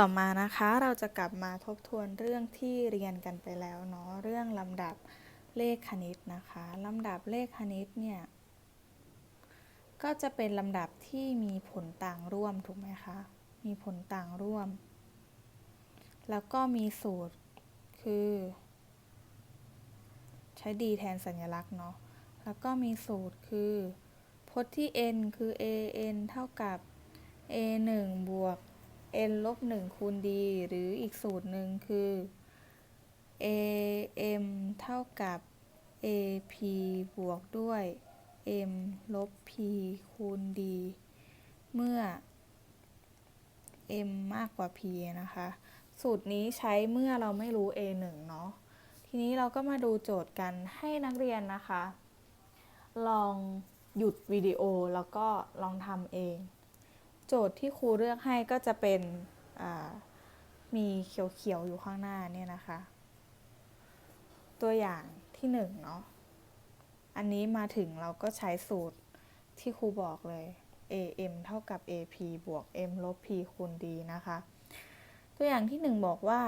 ต่อมานะคะเราจะกลับมาทบทวนเรื่องที่เรียนกันไปแล้วเนาะเรื่องลำดับเลขคณิตนะคะลำดับเลขคณิตเนี่ยก็จะเป็นลำดับที่มีผลต่างร่วมถูกไหมคะมีผลต่างร่วม แล้วก็มีสูตรคือ ใช้ดีแทนสัญลักษณ์เนาะแล้วก็มีสูตรคือพจน์ที่ n คือ an เท่ากับ a 1บวก n ลบ1คูณ d หรืออีกสูตรหนึ่งคือ am เท่ากับ ap บวกด้วย m ลบ p คูณ d เมื่อ m มากกว่า p นะคะ สูตรนี้ใช้เมื่อเราไม่รู้ a 1เนาะ ทีนี้เราก็มาดูโจทย์กันให้นักเรียนนะคะ ลองหยุดวิดีโอแล้วก็ลองทำเอง โจทย์ที่ครูเลือกให้ก็จะเป็นมีเขียวๆอยู่ข้างหน้าเนี่ยนะคะ ตัวอย่างที่หนึ่งเนาะอันนี้มาถึงเราก็ใช้สูตรที่ครูบอกเลย am เท่ากับ ap บวก m ลบ p คูณ d นะคะ ตัวอย่างที่หนึ่งบอกว่า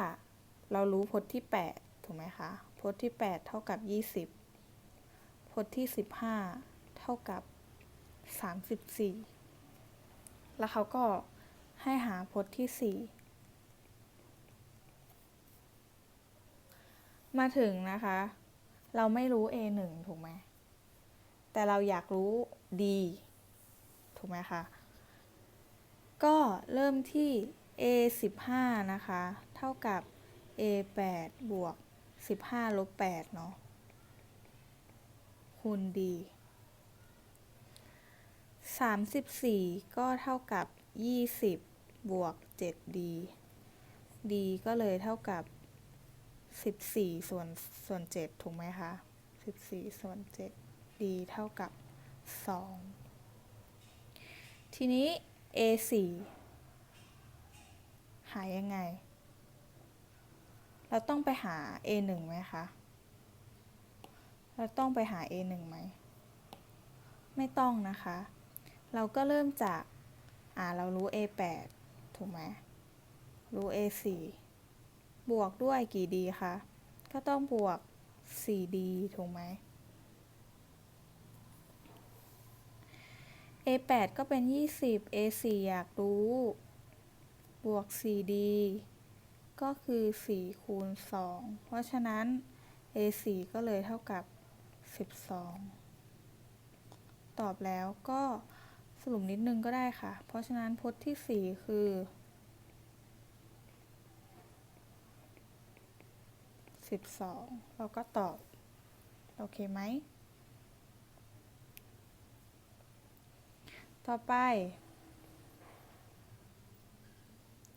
เรารู้พจน์ที่ 8 ถูกไหมคะ พจน์ที่ 8 เท่ากับ 20 พจน์ที่ 15 เท่ากับ 34 แล้วเขาก็ให้หาพจน์ที่ 4 มาถึงนะคะ เราไม่รู้ a 1ถูกไหม แต่เราอยากรู้ d ถูกไหมคะ ก็เริ่มที่ a 15นะคะ เท่ากับ a 8บวก 15ลบ8เนาะคูณ d 34 ก็เท่ากับ 20 บวก 7d d ก็เลยเท่ากับ 14 ส่วนส่วน 7 ถูกไหมคะ 14 ส่วน 7 d เท่ากับ 2 ทีนี้ a 4หายังไง เราต้องไปหา a 1ไหมคะ เราต้องไปหา a 1ไหม ไม่ต้องนะคะ เราก็เริ่มจาก อ่า เรารู้ a 8 ถูกไหมรู้ a 4 บวกด้วยกี่ d คะ ก็ต้องบวก 4d ถูกไหม a 8 ก็เป็น 20 a 4 อยากรู้ บวก 4d ก็คือ 4 คูณ 2 เพราะฉะนั้น a 4 ก็เลยเท่ากับ 12 ตอบแล้วก็ รุปนิดนึงก็ได้ค่ะ เพราะฉะนั้นพจน์ที่ 4 คือ 12 เราก็ตอบ โอเคไหม ต่อไป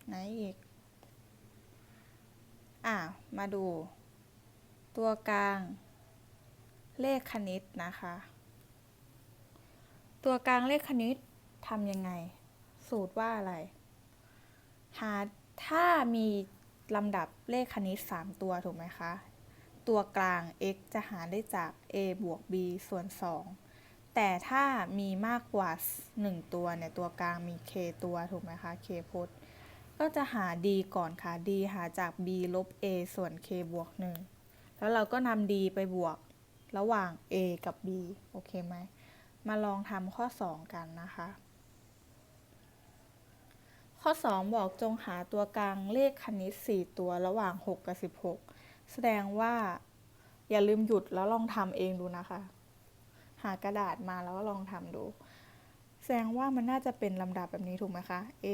ไหนอีก อะมาดู ตัวกลาง เลขคณิตนะคะ ตัวกลางเลขคณิตทำยังไง สูตรว่าอะไร หาถ้ามีลำดับเลขคณิต 3 ตัวถูกไหมคะ ตัวกลาง x จะหาได้จาก a บวก b ส่วน 2 แต่ถ้ามีมากกว่า 1 ตัวเนี่ย ตัวกลางมี k ตัวถูกไหมคะ k พจน์ ก็จะหา d ก่อนค่ะ d หาจาก b ลบ a ส่วน k บวก 1 แล้วเราก็นำ d ไปบวกระหว่าง a กับ b โอเคไหม มาลองทำข้อ 2 กันนะคะ ข้อ 2 บอกจงหาตัวกลางเลขคณิต 4 ตัวระหว่าง 6 กับ 16 แสดงว่าอย่าลืมหยุดแล้วลองทำเองดูนะคะ หากระดาษมาแล้วก็ลองทำดู แสดงว่ามันน่าจะเป็นลำดับแบบนี้ถูกไหมคะ a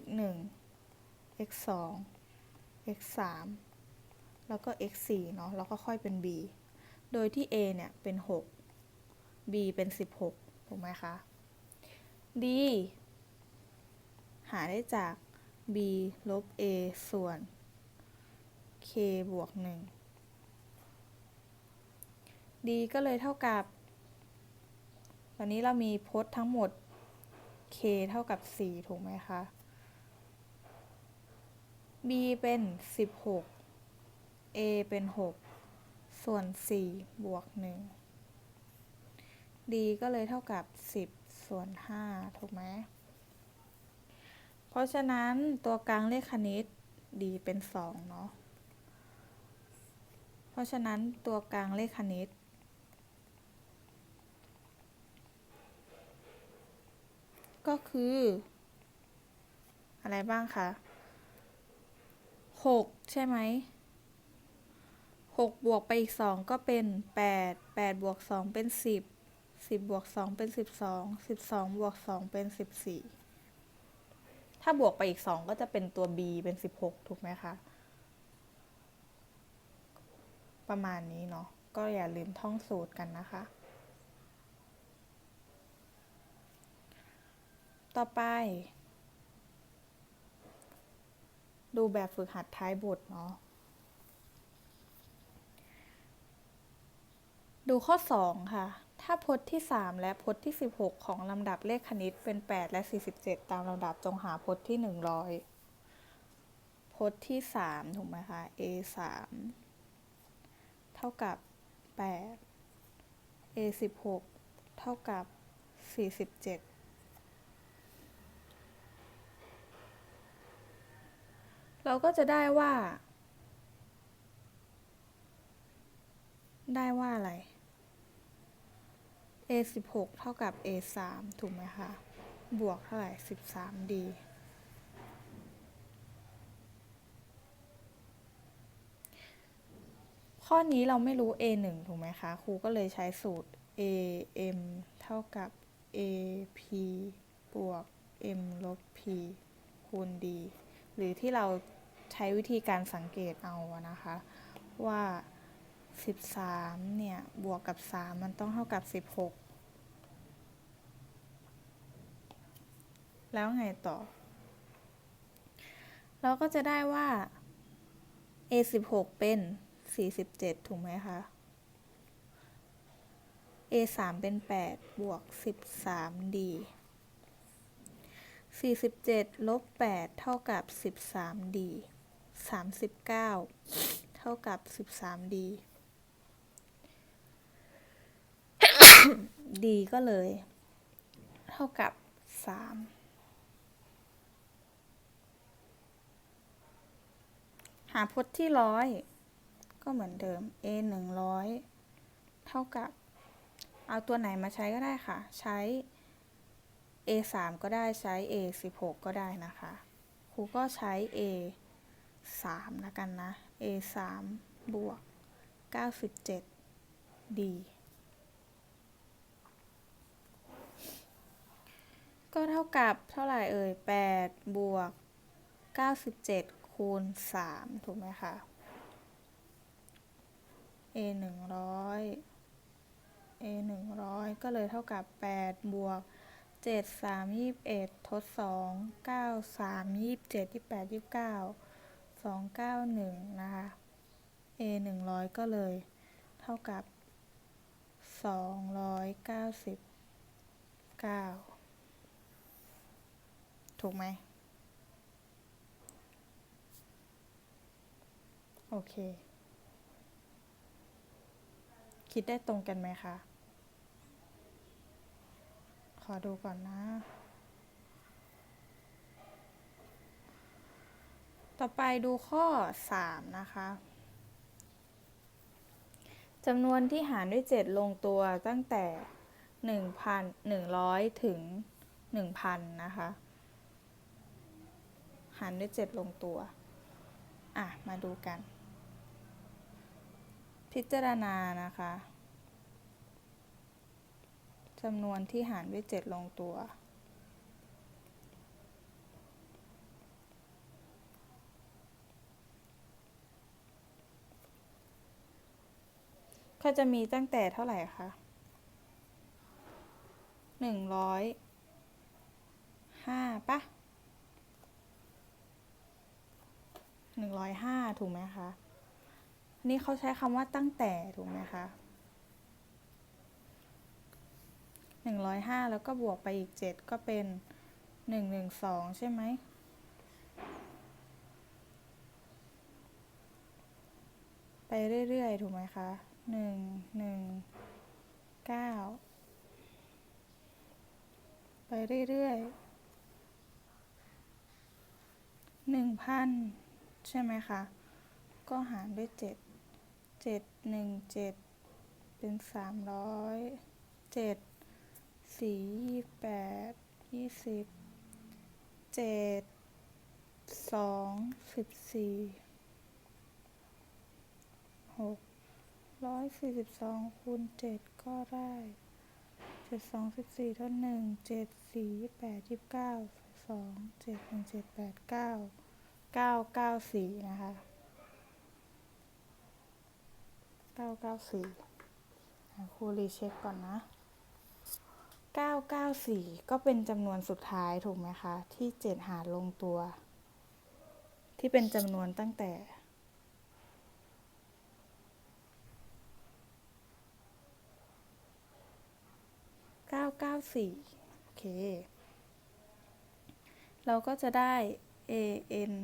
x 1 x 2 x 3แล้วก็ x 4เนาะ แล้วก็ค่อยเป็น b โดยที่ a เนี่ยเป็น 6 b เป็น 16 ถูกไหมคะ d หาได้จาก b ลบ a ส่วน k บวก 1 d ก็เลยเท่ากับ ตอนนี้เรามีพจน์ทั้งหมด k เท่ากับ 4 ถูกไหมคะ b เป็น 16 a เป็น 6 ส่วน 4 บวก 1 d ก็เลยเท่ากับ 10 ส่วน 5 ถูกไหม เพราะฉะนั้นตัวกลางเลขคณิต d เป็นสองเนาะ เพราะฉะนั้นตัวกลางเลขคณิต ก็คือ อะไรบ้างคะหกใช่ไหมหกบวกไปอีกสองก็เป็นแปดแปดบวกสองเป็นสิบ สิบบวกสองเป็นสิบสองสิบสองบวกสองเป็นสิบสี่ถ้าบวกไปอีกสองก็จะเป็นตัว b เป็นสิบหกถูกไหมคะ ประมาณนี้เนาะ ก็อย่าลืมท่องสูตรกันนะคะ ต่อไป ดูแบบฝึกหัดท้ายบทเนาะดูข้อ 2 ค่ะ ถ้าพจน์ที่ 3 และพจน์ที่ 16 ของลำดับเลขคณิตเป็น 8 และ 47 ตามลำดับจงหาพจน์ที่ 100 พจน์ที่ 3 ถูกไหมคะ a 3เท่ากับ 8 a 16เท่ากับ 47เราก็จะได้ว่า ได้ว่าอะไร a 16เท่ากับ a 3ถูกไหมคะ บวกเท่าไหร่ 13d ข้อนี้เราไม่รู้ a 1ถูกไหมคะ ครูก็เลยใช้สูตร a m เท่ากับ a p บวก m ลบ p คูณ d หรือที่เราใช้วิธีการสังเกตเอาอะนะคะ ว่า 13 เนี่ย บวกกับ 3 มันต้องเท่ากับ 16 แล้วไงต่อ เราก็จะได้ว่า a 16เป็น 47 ถูกไหมคะ a 3เป็น 8 บวก 13d 47 ลบ 8 เท่ากับ 13d 39 เท่ากับ 13d d ก็เลย เท่ากับ3หาพจน์ที่ร้อยก็เหมือนเดิม a 100เท่ากับ เอาตัวไหนมาใช้ก็ได้ค่ะ ใช้ a 3ก็ได้ใช้ a 16ก็ได้นะคะ ครูก็ใช้ a 3แล้วกันนะ a 3บวก97 d ก็เท่ากับเท่าไหร่เอ่ย8บวก97คูณ3ถูกไหมคะ a 100 a 100 ก็เลยเท่ากับ8บวก7 3 21 ทด 2 9 3 27 28 29 2 9 1 นะคะ a 100 ก็เลยเท่ากับ 299 ถูกไหมโอเค คิดได้ตรงกันไหมคะ ขอดูก่อนนะ ต่อไปดูข้อ 3 นะคะจำนวนที่หารด้วย 7 ลงตัวตั้งแต่ 1,100 ถึง 1,000 นะคะ หารด้วย 7 ลงตัว อะ มาดูกัน พิจารณานะคะจำนวนที่หารด้วย 7 ลงตัว ก็จะมีตั้งแต่เท่าไหร่คะหนึ่งร้อยห้าปะ หนึ่งร้อยห้าถูกไหมคะนี่เขาใช้คำว่าตั้งแต่ถูกไหมคะหนึ่งร้อยห้าแล้วก็บวกไปอีกเจ็ดก็เป็นหนึ่งหนึ่งสองใช่ไหมไปเรื่อย ๆ ถูกไหมคะหนึ่งหนึ่งเก้าไปเรื่อยๆหนึ่งพัน ใช่ไหมคะ ก็หารด้วยเจ็ดเจ็ดหนึ่งเจ็ดเป็นสามร้อยเจ็ดสี่ยี่แปดยี่สิบเจ็ดสองสิบสี่หกร้อยสี่สิบสองคูณเจ็ดก็ได้เจ็ดสองสิบสี่เท่าหนึ่งเจ็ดสี่ยี่แปดยี่สิบเก้าสองเจ็ดหนึ่งเจ็ดแปดเก้า ก้าเก้าสี่นะคะเก้าเก้าสี่ครูรีเช็คก่อนนะ994ก็เป็นจำนวนสุดท้ายถูกไหมคะ ที่7หารลงตัว ที่เป็นจำนวนตั้งแต่994โอเค เราก็จะได้ an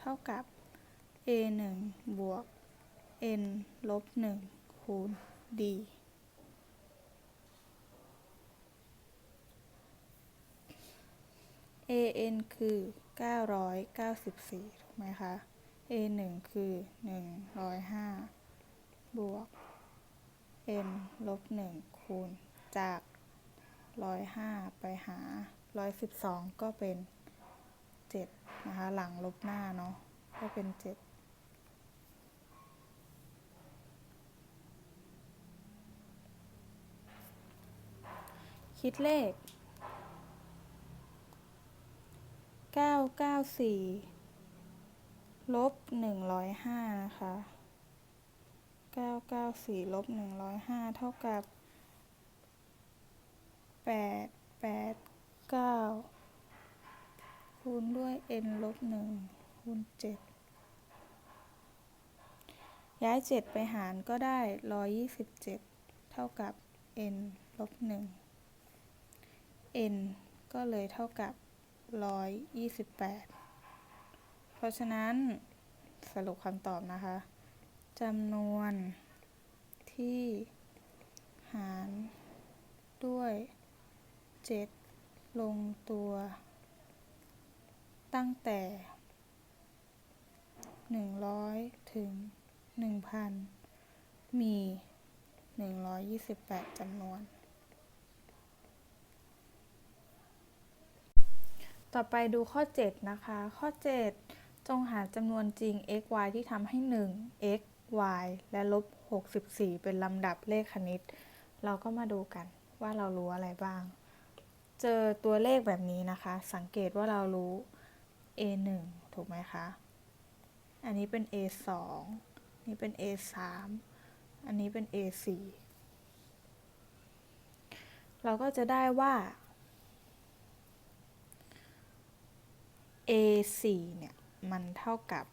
เท่ากับ a 1บวก n ลบ1คูณ d an คือ 994 ถูกไหมคะ a 1คือ 105 บวก n ลบ 1 คูณ จาก 105 ไปหา 112 ก็เป็น นะคะ หลังลบหน้าเนาะก็เป็น7คิดเลขเก้าเก้าสี่ลบหนึ่งร้อยห้านะคะเก้าเก้าสี่ลบหนึ่งร้อยห้าเท่ากับแปดแปดเก้า คูณด้วย n ลบหนึ่งคูณเจ็ดย้ายเจ็ดไปหารก็ได้ร้อยยี่สิบเจ็ดเท่ากับ n ลบหนึ่ง n ก็เลยเท่ากับร้อยยี่สิบแปดเพราะฉะนั้นสรุปคำตอบนะคะจำนวนที่หารด้วยเจ็ดลงตัว ตั้งแต่หนึ่งร้อยถึงหนึ่งพันมีหนึ่งร้อยยี่สิบแปดจำนวน ต่อไปดูข้อ 7 นะคะ ข้อ 7 จงหาจำนวนจริง x y ที่ทำให้ 1 x y และลบ 64 เป็นลำดับเลขคณิต เราก็มาดูกันว่าเรารู้อะไรบ้าง เจอตัวเลขแบบนี้นะคะ สังเกตว่าเรารู้ a 1ถูกไหมคะ อันนี้เป็น a 2นี่เป็น a 3อันนี้เป็น a 4เราก็จะได้ว่า a 4เนี่ย มันเท่ากับ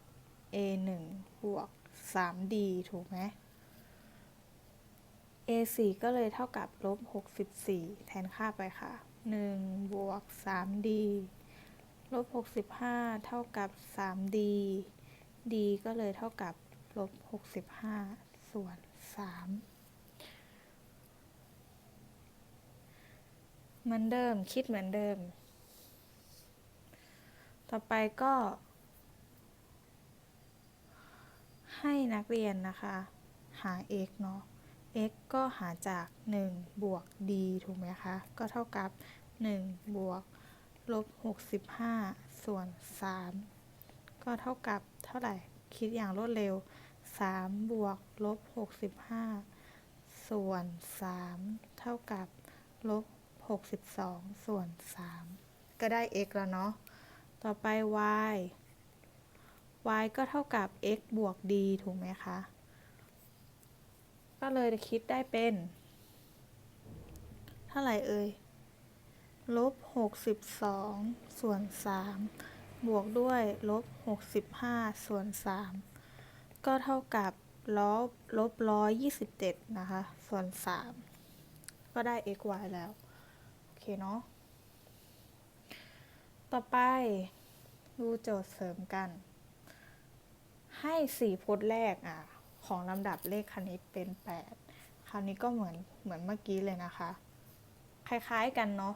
a 1บวก 3d ถูกไหม a 4ก็เลยเท่ากับลบ64 แทนค่าไปค่ะ 1 บวก 3d ลบ 65 เท่ากับ 3d d ก็เลยเท่ากับลบ 65 ส่วน 3 เหมือนเดิม คิดเหมือนเดิม ต่อไปก็ ให้นักเรียนนะคะ หา x เนาะ x ก็หาจาก 1 บวก d ถูกไหมคะ ก็เท่ากับ 1 บวก ลบ 65 ส่วน 3 ก็เท่ากับเท่าไหร่ คิดอย่างรวดเร็ว 3 บวกลบ 65 ส่วน 3 เท่ากับลบ 62 ส่วน 3 ก็ได้ x แล้วเนาะ ต่อไป y y ก็เท่ากับ x บวก d ถูกไหมคะ ก็เลยคิดได้เป็น เท่าไหร่เอ่ย ลบ62ส่วน3บวกด้วยลบ65ส่วน3ก็เท่ากับลบลบ127นะคะ ส่วน3ก็ได้ x y แล้ว โอเคเนาะต่อไปดูโจทย์เสริมกัน ให้สี่พจน์แรกอะ ของลำดับเลขคณิตเป็น 8 คราวนี้ก็เหมือนเหมือนเมื่อกี้เลยนะคะ คล้ายๆกันเนาะ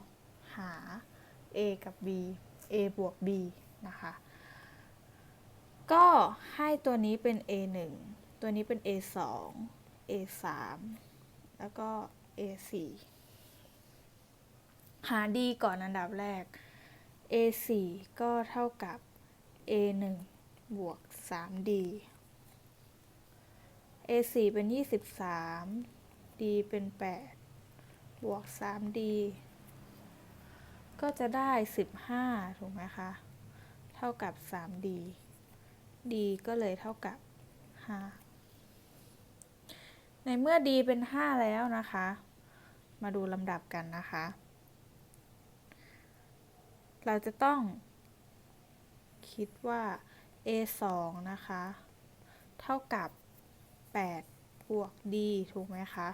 หา a กับ b a บวก b นะคะ ก็ให้ตัวนี้เป็น A 1ตัวนี้เป็น A 2 A 3แล้วก็ A 4หา D ก่อนอันดับแรก A 4ก็เท่ากับ A 1บวก 3D A 4เป็น 23 D เป็น 8 บวก 3D ก็จะได้ 15 ถูกไหมคะ เท่ากับ 3D D ก็เลยเท่ากับ 5 ในเมื่อ D เป็น 5 แล้วนะคะ มาดูลำดับกันนะคะ เราจะต้อง คิดว่า A 2นะคะ เท่ากับ 8 บวก D ถูกไหมคะ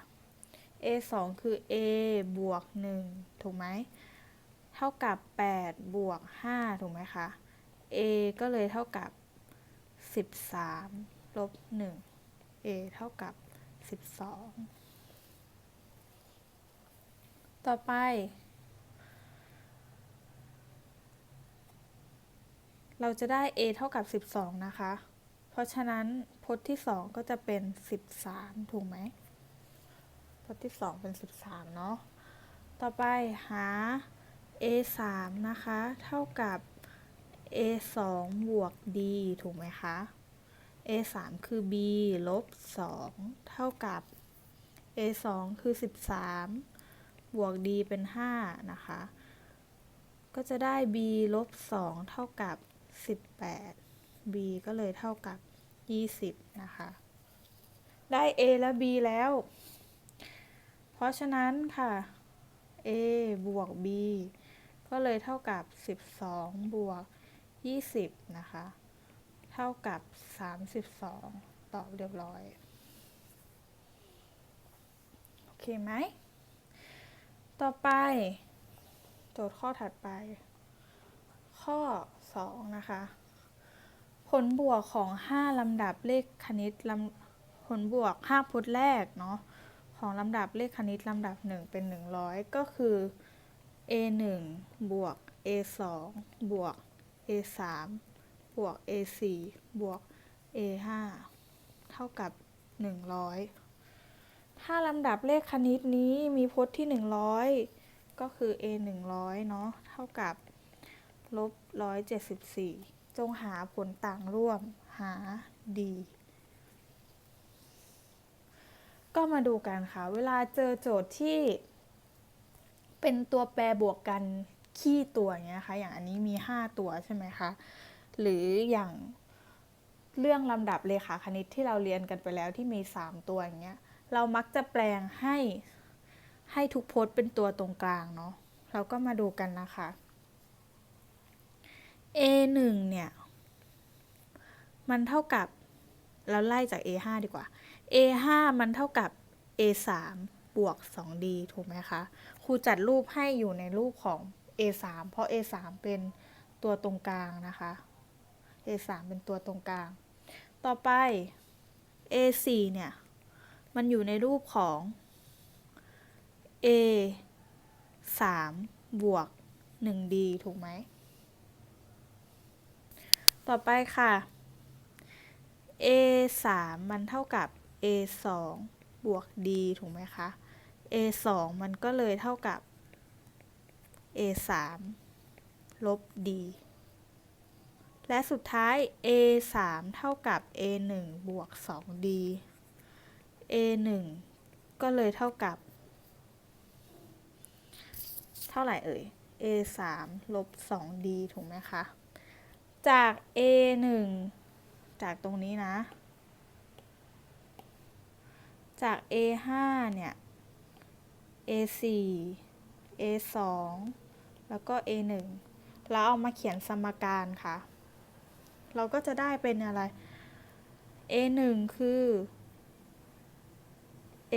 A 2คือ A บวก 1 ถูกไหม เท่ากับ 8 บวก 5 ถูกไหมคะ A ก็เลยเท่ากับ 13 ลบ 1 A เท่ากับ 12 ต่อไป เราจะได้ A เท่ากับ 12 นะคะ เพราะฉะนั้นพจน์ที่ 2 ก็จะเป็น 13 ถูกไหม พจน์ที่ 2 เป็น 13 เนาะ ต่อไปหา A 3นะคะ เท่ากับ A 2บวก D ถูกไหมคะ A 3คือ B ลบ 2 เท่ากับ A 2คือ 13 บวก D เป็น 5 นะคะ ก็จะได้ B ลบ 2 เท่ากับ 18 B ก็เลยเท่ากับ 20 นะคะ ได้ A และ B แล้ว เพราะฉะนั้นค่ะ A บวก B ก็เลยเท่ากับ 12 บวก 20 นะคะ เท่ากับ 32 ตอบเรียบร้อย โอเคไหม ต่อไป โจทย์ข้อถัดไป ข้อ 2 นะคะ ผลบวกของ 5 ลำดับเลขคณิตลำผลบวก 5 พจน์แรกเนาะของลำดับเลขคณิตลำดับ 1 เป็น 100 ก็คือ a 1บวก a 2บวก a 3บวก a 4บวก a 5เท่ากับ 100 ถ้าลำดับเลขคณิตนี้มีพจน์ที่ 100 ก็คือ a 100 เนาะ เท่ากับ ลบ 174 จงหาผลต่างร่วม หา d ก็มาดูกันค่ะ เวลาเจอโจทย์ที่ เป็นตัวแปรบวกกันขี้ตัวอย่างเงี้ยค่ะ อย่างอันนี้มี 5 ตัวใช่ไหมคะ หรืออย่างเรื่องลำดับเลขาคณิตที่เราเรียนกันไปแล้วที่มี 3 ตัวอย่างเงี้ย เรามักจะแปลงให้ให้ทุกพจน์เป็นตัวตรงกลางเนาะ เราก็มาดูกันนะคะ a 1เนี่ย มันเท่ากับ เราไล่จาก a 5ดีกว่า a 5มันเท่ากับ a 3บวก 2d ถูกไหมคะ รูจัดรูปให้อยู่ในรูปของ a 3 เพราะ a 3 เป็นตัวตรงกลางนะคะ a 3 เป็นตัวตรงกลาง ต่อไป a 4 เนี่ย มันอยู่ในรูปของ a 3 บวก 1d ถูกไหม ต่อไปค่ะ a 3 มันเท่ากับ a 2 บวก d ถูกไหมคะ a 2มันก็เลยเท่ากับ a 3ลบ d และสุดท้าย a 3เท่ากับ a 1บวก 2d a 1ก็เลยเท่ากับ เท่าไหร่เอ่ย a 3ลบ 2d ถูกไหมคะ จาก a 1จากตรงนี้นะ จาก a 5เนี่ย a 4 a 2 แล้วก็ a 1 แล้วเอามาเขียนสมการค่ะ เราก็จะได้เป็นอะไร a 1 คือ a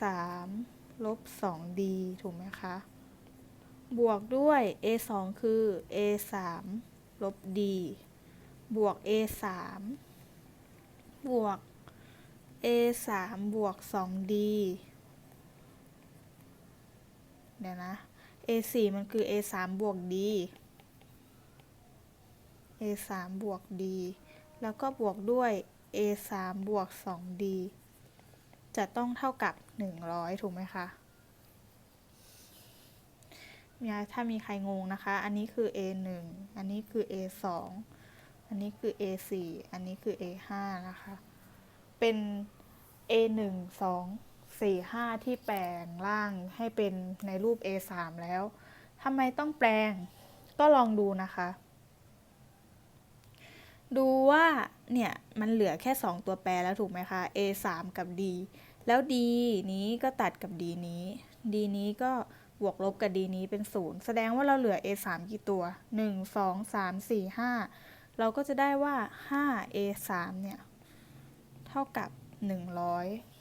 3 ลบ 2d ถูกไหมคะ บวกด้วย a 2 คือ a 3 ลบ d บวก a 3 บวก a 3 บวก 2d เดี๋ยวนะ a 4 มันคือ a 3 บวก d a 3 บวก d แล้วก็บวกด้วย a 3 บวก 2d จะต้องเท่ากับ 100 ถูกไหมคะเนี่ยถ้ามีใครงงนะคะ อันนี้คือ a 1 อันนี้คือ a 2 อันนี้คือ a 4 อันนี้คือ a 5 นะคะ เป็น a 1 2 4 5 ที่แปลงร่างให้เป็นในรูป a 3 แล้วทำไมต้องแปลง ก็ลองดูนะคะ ดูว่าเนี่ยมันเหลือแค่ 2 ตัวแปรแล้วถูกไหมคะ a 3 กับ d แล้ว d นี้ก็ตัดกับ d นี้ d นี้ก็บวกลบกับ d นี้เป็น 0 แสดงว่าเราเหลือ a 3 กี่ตัว 1 2 3 4 5 เราก็จะได้ว่า 5 a 3 เนี่ย เท่ากับ 100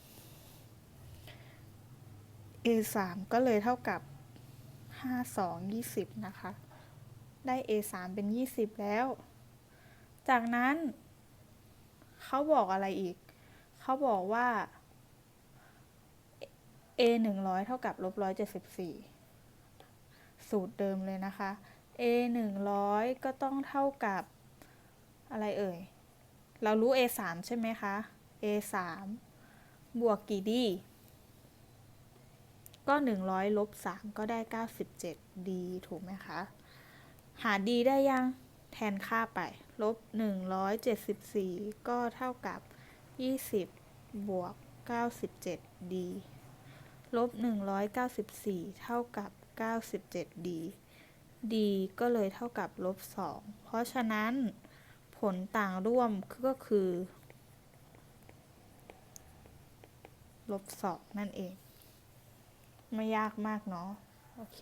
a 3ก็เลยเท่ากับ 5 2 20 นะคะ ได้ a 3เป็น 20 แล้ว จากนั้น เขาบอกอะไรอีก เขาบอกว่า a 100 เท่ากับลบ174 สูตรเดิมเลยนะคะ a 100 ก็ต้องเท่ากับอะไรเอ่ย เรารู้ a 3ใช่ไหมคะ a 3บวกกี่ดี ก็ 100ลบ3ก็ได้ 97 d ถูกไหมคะ หา d ได้ยังแทนค่าไป ลบ 174 ก็เท่ากับ 20 บวก 97 d ลบ 194 เท่ากับ 97 d d ก็เลยเท่ากับ ลบ 2 เพราะฉะนั้นผลต่างร่วมก็คือ ลบ 2 นั่นเอง ไม่ยากมากเนาะโอเค